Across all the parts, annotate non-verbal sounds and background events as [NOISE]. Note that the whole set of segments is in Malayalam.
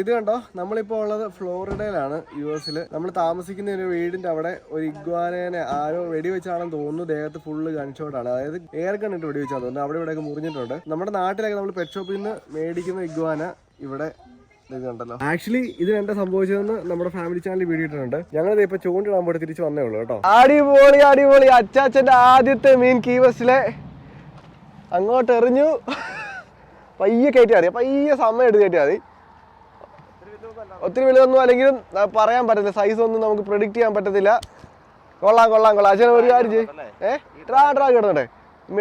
ഇത് കണ്ടോ? നമ്മളിപ്പോ ഉള്ളത് ഫ്ലോറിഡയിലാണ് യു എസിൽ നമ്മൾ താമസിക്കുന്ന ഒരു വീടിന്റെ അവിടെ ഒരു ഇഗ്വാനേനെ ആരോ വെടിവെച്ചാണെന്ന് തോന്നുന്നു. ദേഹത്ത് ഫുള്ള് ഗൺഷോട്ടാണ് അതായത് എയർ കണ്ടിട്ട് വെടിവെച്ചാൽ തോന്നുന്നു. അവിടെ ഇവിടെയൊക്കെ മുറിഞ്ഞിട്ടുണ്ട്. നമ്മുടെ നാട്ടിലൊക്കെ നമ്മൾ പെറ്റ് ഷോപ്പിൽ നിന്ന് മേടിക്കുന്ന ഇഗ്വാന ഇവിടെ ഇത് കണ്ടല്ലോ. ആക്ച്വലി ഇത് എന്താ സംഭവിച്ചതെന്ന് നമ്മുടെ ഫാമിലി ചാനലിൽ വീഡിയോ ഞങ്ങൾ ഇപ്പൊ ചൂണ്ടിടാൻ പോയിട്ട് തിരിച്ചു വന്നേ ഉള്ളൂ കേട്ടോ. അടിപൊളി അടിപൊളി. അച്ചാച്ചന്റെ ആദ്യത്തെ മീൻ കീവസിലെ അങ്ങോട്ട് എറിഞ്ഞു. പയ്യെ കയറ്റിയാൽ മതി. പയ്യെ സമയം എടുത്ത് കയറ്റിയാൽ മതി. ഒത്തിരി വലുതൊന്നും അല്ലെങ്കിലും പറയാൻ പറ്റത്തില്ല. സൈസ് ഒന്നും നമുക്ക് പ്രിഡിക്റ്റ് ചെയ്യാൻ പറ്റത്തില്ല. കൊള്ളാം കൊള്ളാം കൊള്ളാം. അച്ഛൻ ഒരു കാര്യം ചെയ്യും. ഏ? ട്രാ ട്രാ കിടന്നോട്ടെ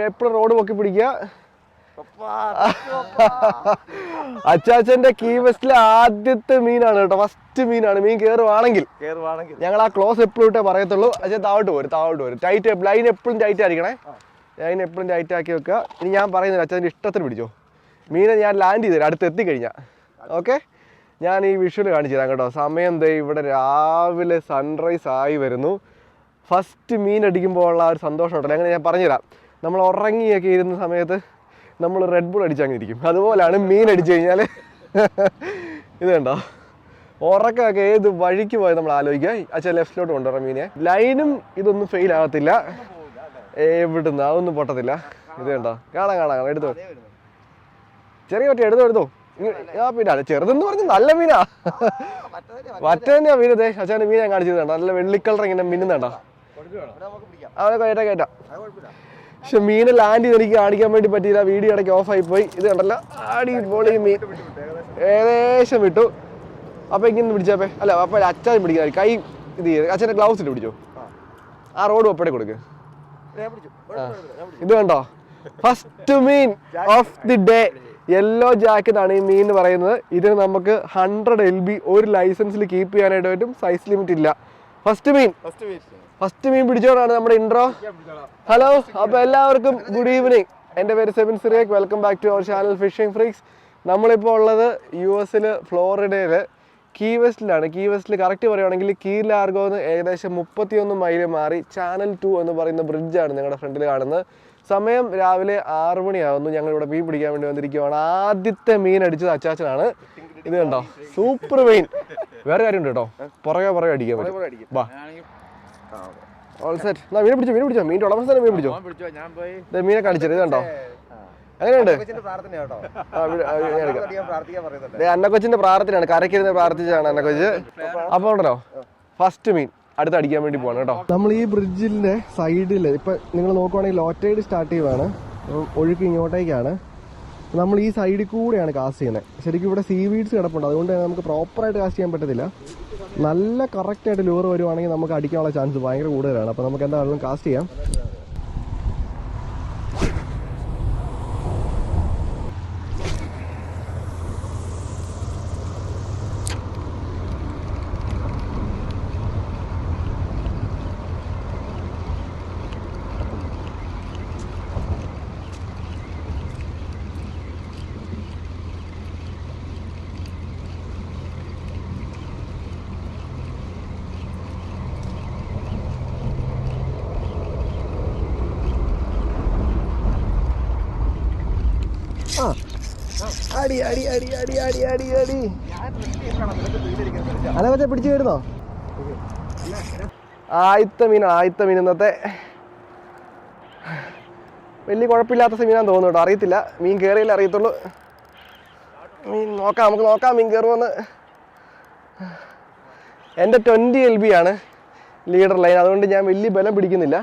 എപ്പോഴും റോഡ് പൊക്കി പിടിക്കുക. അച്ചാച്ചന്റെ കീ വെസ്റ്റിലെ ആദ്യത്തെ മീനാണ് കേട്ടോ. ഫസ്റ്റ് മീനാണ്. മീൻ കയറുവാണെങ്കിൽ കേറുവാണെങ്കിൽ. ഞങ്ങൾ ആ ക്ലോസ് എപ്പോഴും ഇട്ടേ പറയത്തുള്ളൂ. അച്ഛൻ താവട്ട് പോരും താവട്ട് പോരും. ടൈറ്റ് ലൈൻ എപ്പോഴും ടൈറ്റ് ആയിരിക്കണേ. ലൈൻ എപ്പോഴും ടൈറ്റ് ആക്കി വെക്കുക. ഇനി ഞാൻ പറയുന്നില്ല അച്ഛന്റെ ഇഷ്ടത്തിന് പിടിച്ചോ. മീനെ ഞാൻ ലാൻഡ് ചെയ്തു തരാം. അടുത്ത് എത്തിക്കഴിഞ്ഞാൽ ഓക്കെ ഞാൻ ഈ വിഷ്വൽ കാണിച്ചു തരാം കേട്ടോ. സമയം ദേ ഇവിടെ രാവിലെ സൺറൈസ് ആയി വരുന്നു. ഫസ്റ്റ് മീൻ അടിക്കുമ്പോൾ ഉള്ള ഒരു സന്തോഷം ഉണ്ടല്ലോ. അങ്ങനെ ഞാൻ പറഞ്ഞുതരാം. നമ്മൾ ഉറങ്ങിയൊക്കെ ഇരുന്ന സമയത്ത് നമ്മൾ റെഡ് ബുൾ അടിച്ചങ്ങനെ ഇരിക്കും അതുപോലെയാണ് മീൻ അടിച്ചു കഴിഞ്ഞാൽ ഇത് കണ്ടോ? ഉറക്കമൊക്കെ ഏത് വഴിക്ക് പോയത് നമ്മൾ ആലോചിക്കുക. അച്ഛൻ ലെഫ്റ്റിലോട്ട് കൊണ്ടുവരാം മീനെ. ലൈനും ഇതൊന്നും ഫെയിൽ ആകത്തില്ല. എവിടുന്ന് അതൊന്നും പൊട്ടത്തില്ല. ഇത് കണ്ടോ? കാണാം കാണാം എടുത്തോ. ചെറിയ പറ്റി എടുത്തോ എടുത്തോ. ആ അല്ല ചെറുതെന്ന് പറഞ്ഞ് നല്ല മീനാ. മറ്റേ തന്നെയാ മീൻ അച്ഛന്റെ മീൻ ഞാൻ കാണിച്ചത് കണ്ടോ നല്ല വെള്ളിക്കളർ ഇങ്ങനെ മിന്നുന്നുണ്ടോ അവനെ കയറ്റാ കയറ്റാം പക്ഷെ മീന് ലാൻഡ് ചെയ്ത് എനിക്ക് കാണിക്കാൻ വേണ്ടി പറ്റിയില്ല. വീഡിയോ ഇടയ്ക്ക് ഓഫ് ആയി പോയി. ഇത് കണ്ടല്ലോ? പോളി മീൻ. ഏകദേശം വിട്ടു. അപ്പൊ ഇങ്ങനെ പിടിച്ചപ്പേ അല്ല അപ്പൊ അച്ഛൻ പിടിക്കാൻ കൈ ഇത് ചെയ്ത് അച്ഛന്റെ ഗ്ലൗസ് ഇട്ട് പിടിച്ചോ? ആ റോഡ് ഒപ്പടെ കൊടുക്ക്. ഇത് കണ്ടോ? First mean of the day yellow jacket ആണ് ഈ മീൻ എന്ന് പറയുന്നത്. ഇതിന് നമുക്ക് ഹൺഡ്രഡ് എൽ ബി ഒരു ലൈസൻസിൽ കീപ്പ് ചെയ്യാനായിട്ട് പറ്റും. സൈസ് ലിമിറ്റ് ഇല്ല. ഫസ്റ്റ് മീൻ ഫസ്റ്റ് മീൻ പിടിച്ചോണ്ടാണ് നമ്മുടെ ഇൻട്രോ ഹലോ അപ്പൊ എല്ലാവർക്കും ഗുഡ് ഈവനിങ് എന്റെ പേര് Sebin Cyriac. Welcome back to our channel fishing freaks നമ്മളിപ്പോൾ ഉള്ളത് യു എസിൽ ഫ്ലോറിഡയിൽ കീ വെസ്റ്റിലാണ് കീ വെസ്റ്റിൽ കറക്റ്റ് പറയുവാണെങ്കിൽ കീ ലാർഗോ എന്ന് ഏകദേശം മുപ്പത്തിയൊന്ന് മൈൽ മാറി ചാനൽ ടു എന്ന് പറയുന്ന ബ്രിഡ്ജാണ് നിങ്ങളുടെ ഫ്രണ്ടിൽ കാണുന്നത്. സമയം രാവിലെ ആറു മണിയാവുന്നു. ഞങ്ങൾ ഇവിടെ മീൻ പിടിക്കാൻ വേണ്ടി വന്നിരിക്കുവാണ്. ആദ്യത്തെ മീൻ അടിച്ചത് അച്ചാച്ചനാണ്. ഇത് കണ്ടോ? സൂപ്പർ മീൻ. വേറെ കാര്യമുണ്ട് കേട്ടോ. പുറകെ പുറകെ അടിക്കാൻ പറ്റും. വാ. ഓൾ സെറ്റ് എന്നാ മീൻ പിടിച്ചോ മീൻ പിടിച്ചോ? മീൻ ഉടമസ്ഥ മീൻ പിടിച്ചോ. മീനെ കാണിച്ചത് ഇത് കണ്ടോ? ദേ അന്നക്കൊച്ചിന്റെ പ്രാർത്ഥനയാണ് കരക്കിരുന്ന് പ്രാർത്ഥിച്ചാണ് അന്നക്കൊച്ച് അപ്പൊ ഉണ്ടല്ലോ ഫസ്റ്റ് മീൻ അടുത്ത് അടിക്കാൻ വേണ്ടി പോവാണ് കേട്ടോ. നമ്മൾ ഈ ബ്രിഡ്ജിന്റെ സൈഡിൽ ഇപ്പൊ നിങ്ങൾ നോക്കുവാണെങ്കിൽ ലോറ്റൈഡ് സ്റ്റാർട്ട് ചെയ്യുവാണ് ഒഴുക്ക് ഇങ്ങോട്ടേക്കാണ്. നമ്മൾ ഈ സൈഡിൽ കൂടെയാണ് കാസ്റ്റ് ചെയ്യുന്നത്. ശരിക്കും ഇവിടെ സീ വീഡ്സ് കിടപ്പുണ്ട്. അതുകൊണ്ട് തന്നെ നമുക്ക് പ്രോപ്പറായിട്ട് കാസ്റ്റ് ചെയ്യാൻ പറ്റത്തില്ല. നല്ല കറക്റ്റ് ആയിട്ട് ലൂർ വരുവാണെങ്കിൽ നമുക്ക് അടിക്കാനുള്ള ചാൻസ് ഭയങ്കര കൂടുതലാണ്. അപ്പോൾ നമുക്ക് എന്താണെങ്കിലും കാസ്റ്റ് ചെയ്യാം. ആ. അടി അടി അടി അടി അടി അടി അടി. അല്ല മറ്റേ പിടിച്ചു വരുന്നോ? ആയിത്ത മീൻ മീൻ ഇന്നത്തെ. വലിയ കുഴപ്പമില്ലാത്ത മീനാന്ന് തോന്നുന്നു കേട്ടോ. അറിയത്തില്ല. മീൻ കയറിയില്ല അറിയത്തുള്ളൂ. മീൻ നോക്കാം നമുക്ക് നോക്കാം മീൻ കയറുമെന്ന് എന്റെ ട്വന്റി എൽ ബി ആണ് ലീഡർ ലൈൻ. അതുകൊണ്ട് ഞാൻ വലിയ ബലം പിടിക്കുന്നില്ല.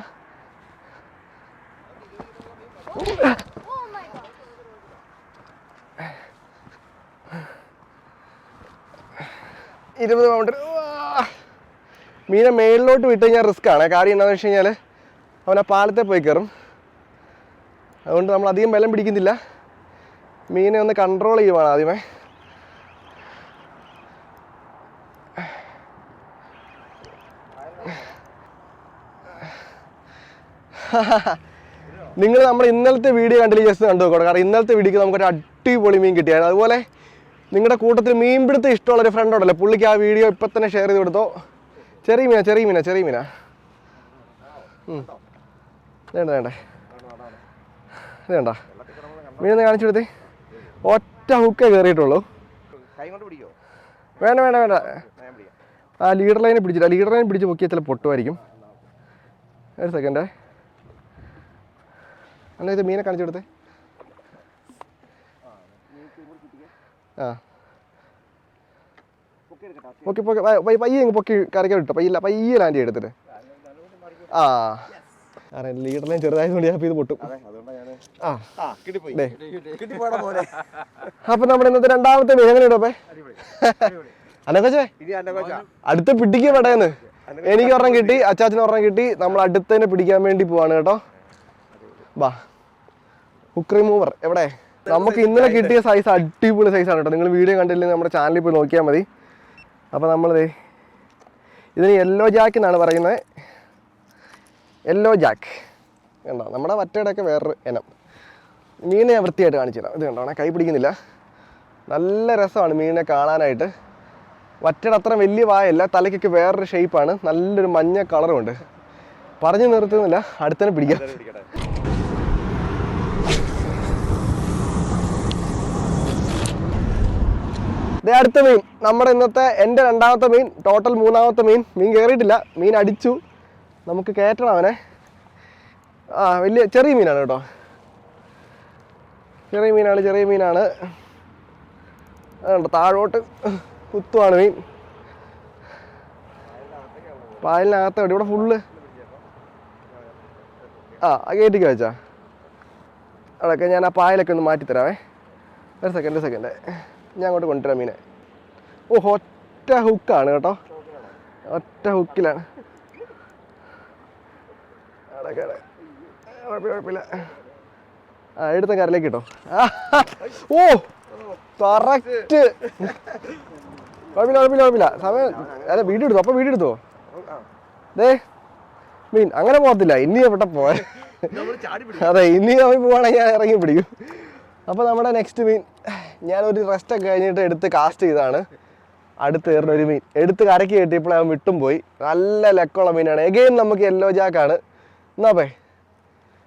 ഇരുപത് പൗണ്ട് മീനെ മേളിലോട്ട് വിട്ട് കഴിഞ്ഞാൽ റിസ്ക് ആണ്. കാര്യം എന്താണെന്ന് വെച്ച് കഴിഞ്ഞാൽ അവൻ ആ പാലത്തെ പോയി കയറും. അതുകൊണ്ട് നമ്മൾ അധികം ബലം പിടിക്കുന്നില്ല. മീനെ ഒന്ന് കൺട്രോൾ ചെയ്യുവാണ് ആദ്യമേ. നിങ്ങൾ നമ്മൾ ഇന്നലത്തെ വീഡിയോ കണ്ടില്ല? ജസ്റ്റ് കണ്ടു നോക്കണം കാരണം ഇന്നലത്തെ വീഡിയോക്ക് നമുക്കൊരു അടിപൊളി മീൻ കിട്ടിയായിരുന്നു. അതുപോലെ നിങ്ങളുടെ കൂട്ടത്തിൽ മീൻ പിടുത്തം ഇഷ്ടമുള്ള ഒരു ഫ്രണ്ട് ഉണ്ടല്ലോ. പുള്ളിക്ക് ആ വീഡിയോ ഇപ്പം തന്നെ ഷെയർ ചെയ്ത് കൊടുത്തോ. ചെറിയ മീന ചെറിയ മീന ചെറിയ മീന. വേണ്ട വേണ്ടേ. വേണ്ട. മീനൊന്ന് കാണിച്ചു കൊടുത്തേ. ഒറ്റ ഹുക്കേ കയറിയിട്ടുള്ളൂ വേണ്ട വേണ്ട വേണ്ട. ആ ലീഡർ ലൈനെ പിടിച്ചില്ല ലീഡർ ലൈൻ പിടിച്ച് പൊക്കിയാൽ ചില പൊട്ടുമായിരിക്കും. ഒരു സെക്കൻഡേ അല്ല ഇത് മീനെ കാണിച്ചു കൊടുത്തേ. ആ. പൊക്കി പൊക്കി പയ്യെ അങ്ങ് പൊക്കി കരയ്ക്കാൻ വിട്ടോ പയ്യില്ല പയ്യെ ലാൻഡ് എടുത്തിട്ട്. ആ. അറിയാം ലൈൻ ചെറുതായതുകൊണ്ട് ഞാൻ ഇത് പൊട്ടും. ആ. അപ്പൊ നമ്മുടെ ഇന്നത്തെ രണ്ടാമത്തെ മീൻ എങ്ങനെ ഇടപ്പേ അനക്കോച്ചേ അടുത്ത പിടിക്കുക പടയെന്ന് എനിക്ക് ഒരെണ്ണം കിട്ടി അച്ചാച്ചന് ഒരെണ്ണം കിട്ടി. നമ്മൾ അടുത്തതിനെ പിടിക്കാൻ വേണ്ടി പോവാണ് കേട്ടോ. ബാ. ഹുക്ക് മൂവർ എവിടെ? നമുക്ക് ഇന്നലെ കിട്ടിയ സൈസ് അടിപൊളി സൈസ് ആണ് കേട്ടോ. നിങ്ങൾ വീഡിയോ കണ്ടില്ലെങ്കിൽ നമ്മുടെ ചാനലിൽ പോയി നോക്കിയാൽ മതി. അപ്പോൾ നമ്മളത് ഇതിന് യെല്ലോ ജാക്ക് എന്നാണ് പറയുന്നത്. യെല്ലോ ജാക്ക് കണ്ടോ? നമ്മുടെ വറ്റയുടെയൊക്കെ വേറൊരു ഇനം. മീനെ ഞാൻ വൃത്തിയായിട്ട് കാണിച്ചു തരാം ഇത് കണ്ടോ? കൈ പിടിക്കുന്നില്ല. നല്ല രസമാണ് മീനിനെ കാണാനായിട്ട്. വറ്റയുടെ അത്ര വലിയ വായല്ല തലയ്ക്കൊക്കെ വേറൊരു ഷേപ്പാണ് നല്ലൊരു മഞ്ഞ കളറും ഉണ്ട്. പറഞ്ഞു നിർത്തുന്നില്ല. അടുത്തന്നെ പിടിക്കാം പിടിക്കട്ടെ ദേ അടുത്ത മീൻ. നമ്മുടെ ഇന്നത്തെ എന്റെ രണ്ടാമത്തെ മീൻ ടോട്ടൽ മൂന്നാമത്തെ മീൻ. മീൻ കയറിയിട്ടില്ല മീൻ അടിച്ചു. നമുക്ക് കയറ്റണം അവനെ. ആ വലിയ ചെറിയ മീനാണ് കേട്ടോ. ചെറിയ മീനാണ് ചെറിയ മീനാണ്. അതുകൊണ്ട് താഴോട്ട് കുത്തുവാണ് മീൻ. പായലിനകത്ത് എവിടെ? ഇവിടെ ഫുള്ള് ആ കയറ്റിക്ക് വെച്ചാ. അതൊക്കെ ഞാൻ ആ പായലൊക്കെ ഒന്ന് മാറ്റിത്തരാവേ. ഒരു സെക്കൻഡ് സെക്കൻഡ് ഞാൻ അങ്ങോട്ട് കൊണ്ടുവരാം മീനെ. ഓ ഒറ്റ ഹുക്കാണ് കേട്ടോ. ഒറ്റ ഹുക്കിലാണ്. കുഴപ്പമില്ല ആ എടുത്ത കരലേക്ക് കിട്ടോ [LAUGHS] ഓ കറക്റ്റ് കുഴപ്പമില്ല കുഴപ്പമില്ല കുഴപ്പമില്ല. സമയം അല്ല വീഡിയോ എടുത്തോ? അപ്പോൾ വീഡിയോ എടുത്തോ? ദേ മീൻ അങ്ങനെ പോകത്തില്ല. ഇനി എവിടെ പോയ അതെ ഇനി അവൻ പോവാണെങ്കിൽ ഞാൻ ഇറങ്ങി പിടിക്കും. അപ്പോൾ നമ്മുടെ നെക്സ്റ്റ് മീൻ. ഞാനൊരു റെസ്റ്റ് ഒക്കെ കഴിഞ്ഞിട്ട് എടുത്ത് കാസ്റ്റ് ചെയ്താണ് അടുത്ത് കയറുന്ന ഒരു മീൻ. എടുത്ത് കരയ്ക്ക് കെട്ടിയപ്പോൾ അവൻ വിട്ടും പോയി. നല്ല ലക്കുള്ള മീനാണ്. എഗെയിൻ നമുക്ക് യെല്ലോ ജാക്കാണ് എന്നാപ്പേ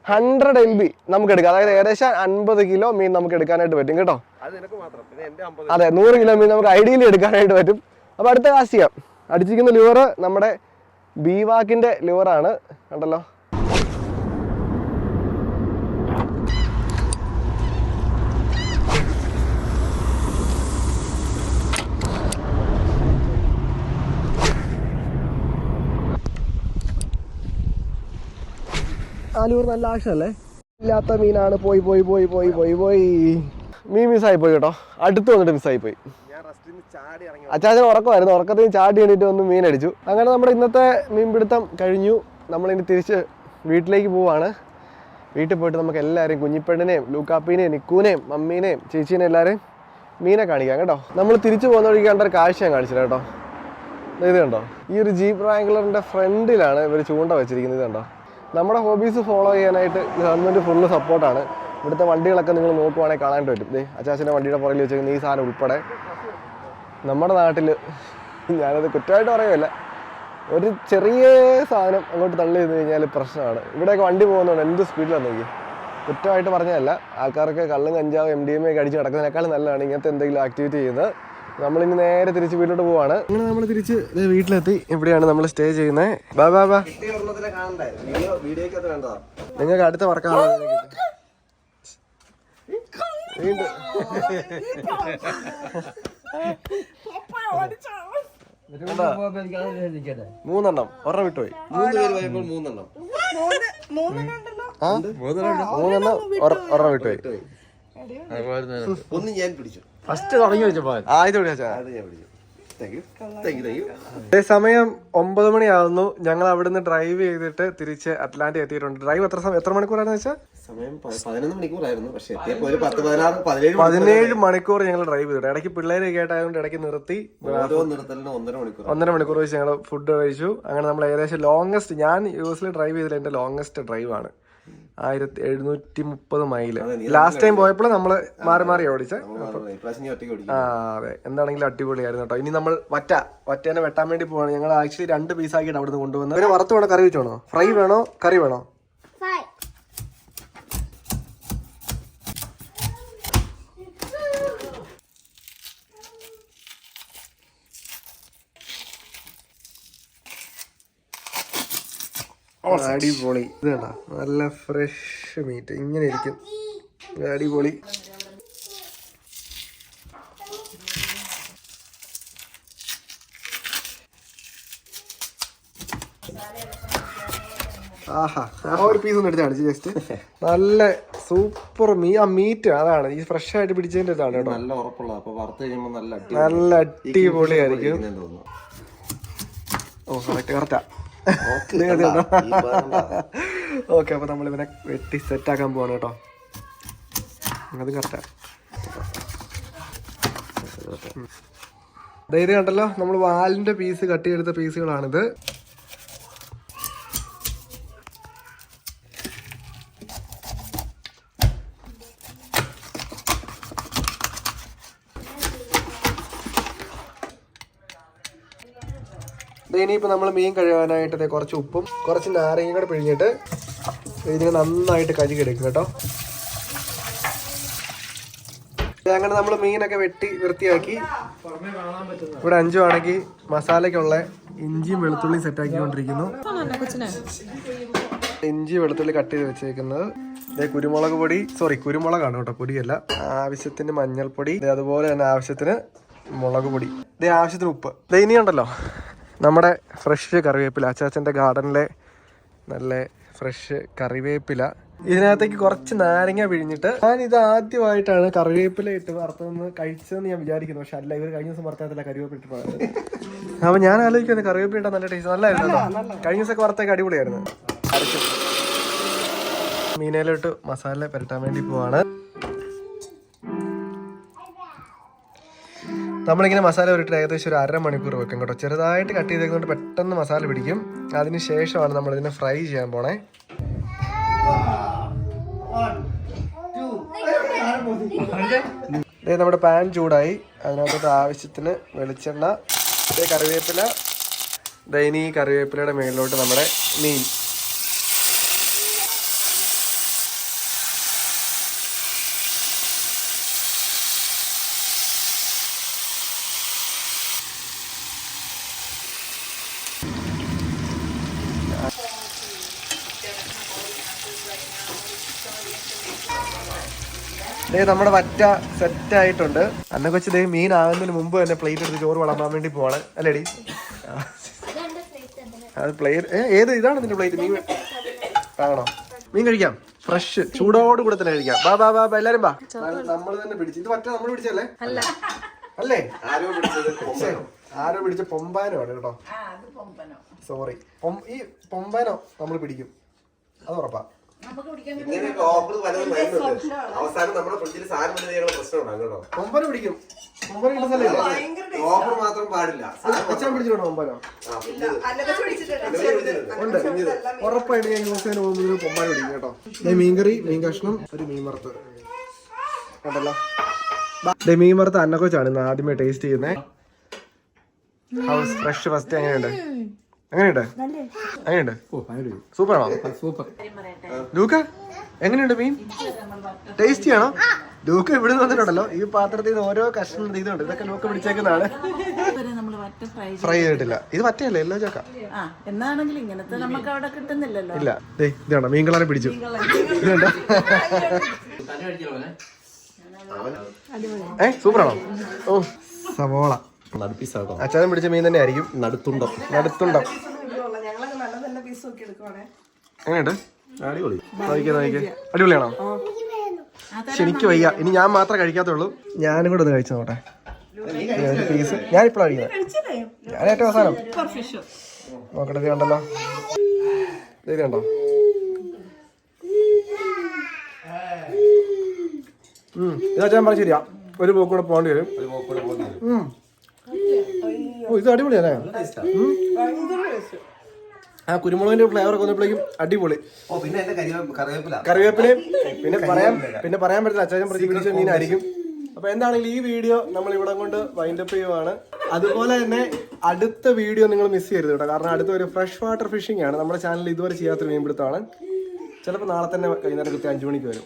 ഹൺഡ്രഡ് എം ബി നമുക്ക് എടുക്കാം. അതായത് ഏകദേശം അൻപത് കിലോ മീൻ നമുക്ക് എടുക്കാനായിട്ട് പറ്റും കേട്ടോ. അതെ നൂറ് കിലോ മീൻ നമുക്ക് ഐഡിയലി എടുക്കാനായിട്ട് പറ്റും. അപ്പോൾ അടുത്ത കാസ്റ്റ് ചെയ്യാം. അടിച്ചിരിക്കുന്ന ലിവർ നമ്മുടെ ബീവാക്കിന്റെ ലിവറാണ് കണ്ടല്ലോ? ആ ലിവർ നല്ല ആവശ്യമല്ലേ? ഇല്ലാത്ത മീനാണ്. പോയി പോയി പോയി പോയി പോയി പോയി. മീൻ മിസ്സായി പോയി കേട്ടോ. അടുത്ത് വന്നിട്ട് മിസ്സായി പോയി അച്ചാച്ചൻ ഉറക്കമായിരുന്നു. ഉറക്കത്തിൽ ചാടി എണീറ്റ് വന്ന് മീൻ അടിച്ചു. അങ്ങനെ നമ്മുടെ ഇന്നത്തെ മീൻപിടുത്തം കഴിഞ്ഞു. നമ്മളിനി തിരിച്ച് വീട്ടിലേക്ക് പോവാണ്. വീട്ടിൽ പോയിട്ട് നമുക്ക് എല്ലാവരെയും കുഞ്ഞിപ്പെണ്ണിനെയും ലൂക്കാപ്പീനെയും നിക്കൂനെയും മമ്മീനെയും ചേച്ചീനെ എല്ലാവരെയും മീനെ കാണിക്കാം കേട്ടോ. നമ്മൾ തിരിച്ചു പോകുന്ന വഴിക്ക് കണ്ട ഒരു കാഴ്ച ഞാൻ കാണിച്ചില്ല കേട്ടോ. ഇത് കണ്ടോ? ഈ ഒരു ജീപ്പ് റാങ്കുലറിന്റെ ഫ്രണ്ടിലാണ് ഇവർ ചൂണ്ട വെച്ചിരിക്കുന്നത് ഇത് കണ്ടോ? നമ്മുടെ ഹോബീസ് ഫോളോ ചെയ്യാനായിട്ട് ഗവൺമെന്റ് ഫുള്ള് സപ്പോർട്ടാണ് ഇവിടുത്തെ വണ്ടികളൊക്കെ നിങ്ങൾ നോക്കുവാണെങ്കിൽ കാണാൻ പറ്റും. ദേ അച്ചാച്ചന്റെ വണ്ടിയുടെ പുറകിൽ വെച്ചിരിക്കുന്ന ഈ സാധനം ഉൾപ്പെടെ. നമ്മുടെ നാട്ടിൽ ഞാനത് കുറ്റമായിട്ട് പറയുമല്ല ഒരു ചെറിയ സാധനം അങ്ങോട്ട് തള്ളി നിന്ന് കഴിഞ്ഞാൽ പ്രശ്നമാണ്. ഇവിടെയൊക്കെ വണ്ടി പോകുന്നുണ്ട് എന്ത് സ്പീഡിലാണ് നോക്കി കുറ്റമായിട്ട് പറഞ്ഞതല്ല. ആൾക്കാർക്ക് കള്ളും കഞ്ചാവും എം ഡി എം ഒക്കെ അടിച്ച് നടക്കുന്നതിനേക്കാളും നല്ലതാണ് ഇങ്ങനത്തെ എന്തെങ്കിലും ആക്ടിവിറ്റി ചെയ്യുന്നത്. നമ്മളിനി നേരെ തിരിച്ച് വീട്ടിലോട്ട് പോവാണ്. അങ്ങനെ നമ്മൾ തിരിച്ച് വീട്ടിലെത്തി. ഇവിടെയാണ് നമ്മൾ സ്റ്റേ ചെയ്യുന്നത് ബാ ബാ ബാ. നിങ്ങൾക്ക് അടുത്ത വർക്കാണ്? മൂന്നെണ്ണം. ഒരെണ്ണം വിട്ടുപോയി. മൂന്ന് പേര് വരുമ്പോൾ മൂന്നെണ്ണം മൂന്നെണ്ണം ഒര- ഒരെണ്ണം വിട്ടുപോയി. ഒന്ന് ഞാൻ പിടിച്ചു. ഫസ്റ്റ് തുടങ്ങി വെച്ചപ്പോ അത് ഞാൻ പിടിച്ചു. സമയം ഒമ്പത് മണിയാവുന്നു. ഞങ്ങൾ അവിടുന്ന് ഡ്രൈവ് ചെയ്തിട്ട് തിരിച്ച് അറ്റ്ലാന്റിക് എത്തിയിട്ടുണ്ട്. ഡ്രൈവ് എത്ര സമയം എത്ര മണിക്കൂറായിരുന്നു വെച്ചാൽ സമയം പതിനൊന്ന് മണിക്കൂറായിരുന്നു. പക്ഷേ എത്തിയപ്പോ ഒരു പത്ത് പതിനാറ് പതിനേഴ് പതിനേഴ് മണിക്കൂർ ഞങ്ങൾ ഡ്രൈവ് ചെയ്തു. ഇടയ്ക്ക് പിള്ളേരെ ആയിട്ടായതുകൊണ്ട് ഇടയ്ക്ക് നിർത്തി ഒന്നര മണിക്കൂർ. ഒന്നര മണിക്കൂർ വെച്ച് ഞങ്ങൾ ഫുഡ് കഴിച്ചു. അങ്ങനെ നമ്മൾ ഏകദേശം ലോങ്സ്റ്റ് ഞാൻ യു ഡ്രൈവ് ചെയ്തതിൽ എന്റെ ലോങ്സ്റ്റ് ഡ്രൈവ് ആണ്. ആയിരത്തി എഴുന്നൂറ്റി മുപ്പത് മൈൽ. ലാസ്റ്റ് ടൈം പോയപ്പോൾ നമ്മൾ മാറി മാറി ഓടിച്ചേ ആ അതെ. എന്താണെങ്കിലും അടിപൊളിയായിരുന്നു കേട്ടോ. ഇനി നമ്മൾ വറ്റ വറ്റേനെ വെട്ടാൻ വേണ്ടി പോവാണ്. ഞങ്ങൾ ആക്ച്വലി രണ്ട് പീസ് ആക്കിയിട്ട് അവിടുന്ന് കൊണ്ടുവന്നത്. വറുത്ത് വേണോ? കറി വെച്ചോണോ ഫ്രൈ വേണോ? കറി വേണോ? അടിപൊളി. ഇതാ നല്ല ഫ്രഷ് മീറ്റ് ഇങ്ങനെ ഇരിക്കും. അടിപൊളി. ആഹാ. ആ ഒരു പീസ് ഒന്ന് എടുത്ത് കാണിച്ചു ജസ്റ്റ് നല്ല സൂപ്പർ മീ ആ മീറ്റ് അതാണ്. ഈ ഫ്രഷ് ആയിട്ട് പിടിച്ചതിന്റെ ഇതാണ് കേട്ടോ. നല്ല ഉറപ്പുള്ള അപ്പൊ വറുത്ത് കഴിയുമ്പോ നല്ല അടിപൊളി. നല്ല അടിപൊളിയായിരിക്കും ഓ കറക്റ്റ് കറക്റ്റാ ഓക്കെ അപ്പൊ നമ്മൾ ഇവനെ വെട്ടി സെറ്റ് ആക്കാൻ പോവാണ് കേട്ടോ. അത് കറക്റ്റാ. ഇത് കണ്ടല്ലോ നമ്മൾ വാലിന്റെ പീസ് കട്ട് ചെയ്തെടുത്ത പീസുകളാണിത് ഇനിയിപ്പോൾ നമ്മൾ മീൻ കഴുകാനായിട്ട് കുറച്ച് ഉപ്പും കുറച്ച് നാരങ്ങയും കൂടെ പിഴിഞ്ഞിട്ട് ഇതിനെ നന്നായിട്ട് കഴുകി എടുക്കും കേട്ടോ. അങ്ങനെ നമ്മൾ മീനൊക്കെ വെട്ടി വൃത്തിയാക്കി. ഇവിടെ അഞ്ചു ആണെങ്കിൽ മസാലയ്ക്കുള്ള ഇഞ്ചിയും വെളുത്തുള്ളിയും സെറ്റാക്കിക്കൊണ്ടിരിക്കുന്നു ഇഞ്ചി വെളുത്തുള്ളി കട്ട് ചെയ്ത് വെച്ചേക്കുന്നത്. കുരുമുളക് പൊടി സോറി കുരുമുളകാണ് കേട്ടോ പൊടിയല്ല. ആവശ്യത്തിന് മഞ്ഞൾപ്പൊടി അതുപോലെ തന്നെ ആവശ്യത്തിന് മുളക് പൊടി. ദേ ആവശ്യത്തിന് ഉപ്പ്. ദേ ഇനിയുണ്ടല്ലോ. നമ്മുടെ ഫ്രഷ് കറിവേപ്പില. അച്ചാച്ചന്റെ ഗാർഡനിലെ നല്ല ഫ്രഷ് കറിവേപ്പില. ഇതിനകത്തേക്ക് കുറച്ച് നാരങ്ങ പിഴിഞ്ഞിട്ട് ഞാൻ ഇത് ആദ്യമായിട്ടാണ് കറിവേപ്പില ഇട്ട് വറുത്തതെന്ന് കഴിച്ചതെന്ന് ഞാൻ വിചാരിക്കുന്നു. പക്ഷെ അല്ല ഇവർ കഴിഞ്ഞ ദിവസം വറുത്തതല്ല കറിവേപ്പില ഇട്ട് പോയത് അപ്പൊ ഞാൻ ആലോചിക്കുന്നത് കറിവേപ്പില ഇട്ടാ നല്ല ടേസ്റ്റ് നല്ലായിരുന്നു കഴിഞ്ഞ ദിവസമൊക്കെ വറുത്തൊക്കെ അടിപൊളിയായിരുന്നു. മീനയിലോട്ട് മസാല പുരട്ടാൻ വേണ്ടി പോവാണ്. നമ്മളിങ്ങനെ മസാല ഉരുട്ടിട്ട് ഏകദേശം ഒരു അരമണിക്കൂർ വെക്കും കേട്ടോ. ചെറുതായിട്ട് കട്ട് ചെയ്തേക്കുന്നതുകൊണ്ട് പെട്ടെന്ന് മസാല പിടിക്കും. അതിന് ശേഷമാണ് നമ്മൾ ഇതിനെ ഫ്രൈ ചെയ്യാൻ പോണേ. ദേ നമ്മുടെ പാൻ ചൂടായി. അതിനകത്ത് ആവശ്യത്തിന് വെളിച്ചെണ്ണ കറിവേപ്പില ഇനി ഈ കറിവേപ്പിലയുടെ മേളിലോട്ട് നമ്മുടെ മീൻ. ദേ നമ്മുടെ വറ്റ സെറ്റ് ആയിട്ടുണ്ട്. അന്നെ കൊച്ചു ദേ മീൻ ആകുന്നതിന് മുമ്പ് തന്നെ പ്ലേറ്റ് എടുത്ത് ചോറ് വളമ്പാൻ വേണ്ടി പോവാണ്. അല്ലേടി? അത് പ്ലേറ്റ് ഏത് ഇതാണ് നിന്റെ പ്ലേറ്റ് മീൻ ആണോ? മീൻ കഴിക്കാം. ഫ്രഷ് ചൂടോട് കൂടെ തന്നെ കഴിക്കാം. ബാ ബാ ബാ എല്ലാരും ബാ നമ്മൾ തന്നെ പിടിച്ചു. ഇത് വറ്റ നമ്മൾ പിടിച്ചല്ലേ അല്ലേ. ആരോ പിടിച്ചത് ആരോ പിടിച്ച പൊമ്പാനോ. ആണ് കേട്ടോ സോറി ഈ പൊമ്പാനോ നമ്മൾ പിടിക്കും. അത് ഉറപ്പാ. ഇങ്ങനെയൊക്കെ ഓഫർ പലതും വരുന്നുണ്ട് അവസാനം നമ്മുടെ ഫ്രിഡ്ജിൽ സാധനം വന്നു കഴിയുന്ന പ്രശ്നം ഉണ്ടാകും കേട്ടോ. പൊമ്പന പിടിക്കും ഓഫർ മാത്രം പാടില്ല. അച്ഛൻ പിടിച്ചിട്ടുണ്ടോ ഉണ്ട്. ഉറപ്പായിട്ട് ഞാൻ യൂസ് ചെയ്യാൻ പോകുമ്പോൾ പൊമ്പാൻ പിടിക്കും കേട്ടോ. ദേ മീൻകറി മീൻ കഷ്ണം ഒരു മീൻ വറുത്ത് കണ്ടല്ലോ? ദേ മീൻ വറുത്ത അന്നക്കൊച്ചാണ് ഇന്ന് ആദ്യമേ ടേസ്റ്റ് ചെയ്യുന്നത് ഹൗസ് ഫ്രഷ് ഫസ്റ്റ് എങ്ങനെയുണ്ട്? എങ്ങനെയുണ്ട്? എങ്ങനെയുണ്ട്? സൂപ്പറാണോ? സൂപ്പർ. ലൂക്ക എങ്ങനെയുണ്ട് മീൻ? ടേസ്റ്റി ആണോ? ലൂക്ക ഇവിടെ നിന്ന് വന്നിട്ടുണ്ടല്ലോ. ഈ പാത്രത്തിൽ നിന്ന് ഓരോ കഷ്ണം ഇതുണ്ട്. ഇതൊക്കെ ലൂക്ക പിടിച്ചേക്കുന്നതാണ്. ഫ്രൈ ചെയ്തിട്ടില്ല. ഇത് പറ്റയല്ലേ എല്ലാ ചക്ക. ആ എന്നാണെങ്കിലും ഇങ്ങനത്തെ നമുക്ക് അവിടെ കിട്ടുന്നില്ലല്ലോ. ഇല്ല. ദേ ഇതാണോ മീൻ കളറെ പിടിച്ചു. ഇതുണ്ട് ഏ സൂപ്പറാണോ? ഓ സവോള. നടുപ്പീസാട്ടോ അച്ഛനും പിടിച്ച മീൻ തന്നെ ആയിരിക്കും നടുത്തുണ്ടോ. നടുത്തുണ്ടോ. എങ്ങനെയുണ്ട്? അടിപൊളി. നോക്കിക്കേ നോക്കിക്കേ. അടിപൊളിയാണോ? ശരിക്ക് വയ്യ. ഇനി ഞാൻ മാത്രമേ കഴിക്കാത്തുള്ളൂ. ഞാനും കൂടെ ഒന്ന് കഴിച്ചു നോട്ടെ പീസ്. ഞാൻ ഇപ്പോഴാണ് കഴിക്കുന്നത്. ഞാൻ ഏറ്റവും അവസാനം. നോക്കട്ടെ ഇത് കണ്ടല്ലോ. ഇത് കണ്ടോ? ഉം, ഞാൻ പറഞ്ഞു ശരിയാ. ഒരു പോക്കൂടെ പോകേണ്ടി വരും. ഒരു പോക്കൂടെ പോകേണ്ടി വരും. ഉം. ഓ ഇത് അടിപൊളിയല്ലേ. ആ. കുരുമുളകിന്റെ ഫ്ലേവർ ഒക്കെ വന്നപ്പോഴേക്കും അടിപൊളി. ഓ പിന്നെ പറയാം കറിവേപ്പില? കറിവേപ്പിലയും പിന്നെ പറയാൻ പിന്നെ പറയാൻ പറ്റില്ല. അച്ചാച്ചൻ ആയിരിക്കും. മീനായിരിക്കും അപ്പൊ എന്താണെങ്കിലും ഈ വീഡിയോ നമ്മൾ ഇവിടെ കൊണ്ട് വൈൻഡപ്പ് ചെയ്യുവാണ്. അതുപോലെ തന്നെ അടുത്ത വീഡിയോ നിങ്ങൾ മിസ് ചെയ്യരുത് കേട്ടോ. കാരണം അടുത്ത ഒരു ഫ്രഷ് വാട്ടർ ഫിഷിംഗ് ആണ്. നമ്മുടെ ചാനലിൽ ഇതുവരെ ചെയ്യാത്തൊരു മീൻപിടുത്തമാണ്. ചിലപ്പോൾ നാളെ തന്നെ വൈകുന്നേരം കൃത്യം അഞ്ചു മണിക്ക് വരും.